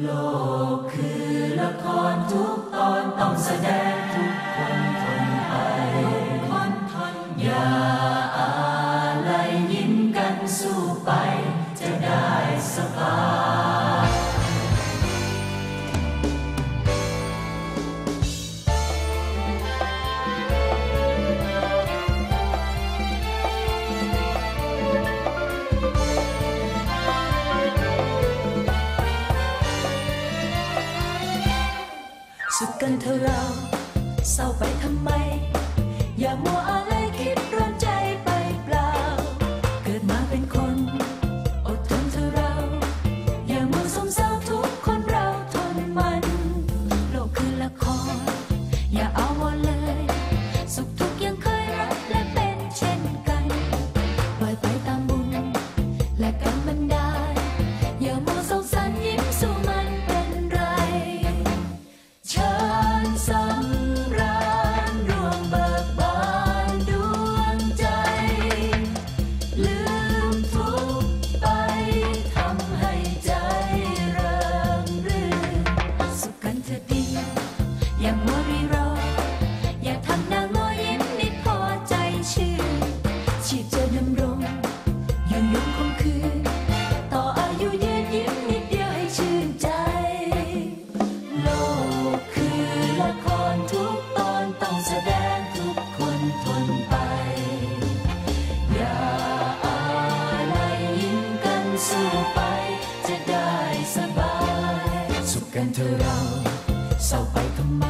โลกคือละครทุกตอนต้องแสดงทุกคนทนไปคนทนอย่าอะไรยิ้มกันสู้ไปจะได้สบาย สุขกันเถอะเราเศร้าไปทำไม อย่ามัวอะไรคิดร้อนใจไปเปล่า เกิดมาเป็นคนอดทนเถอะเรา อย่ามัวสมเศร้าทุกคนเราทนมัน โลกคือละคร อย่าเอาวอนเลย สุขทุกยังเคยรักและเป็นเช่นกันปล่อยไปตามบุญและกรรมบันดา สุขกันเถอเราเศร้าไปทำไม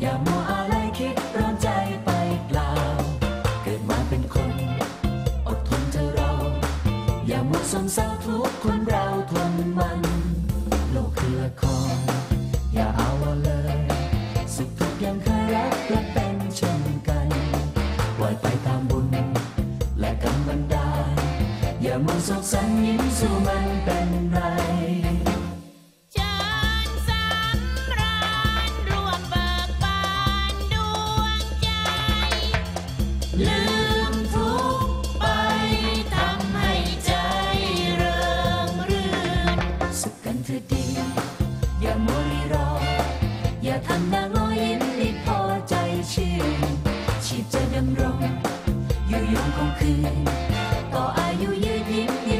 อย่ามัวอะไรคิดร้อนใจไปเปล่า เกิดมาเป็นคน อดทนเถอเรา อย่ามัวสมเศร้าทุกคนเราทนมัน โลกคือละคร อย่าเอาเลย สุขทุกข์ยังเคยรักและเป็นเช่นกันปล่อยไปตามบุญ และกรรมบันดาลอย่ามัวโศกสันยิ้มสู้มันเป็นไร อย่ามัวรีรอ อย่าทำหน้างอยิ้มให้พอใจชื่นชีพจะดำรง อยู่ยงคงคืนต่ออายุยืนยิ้ม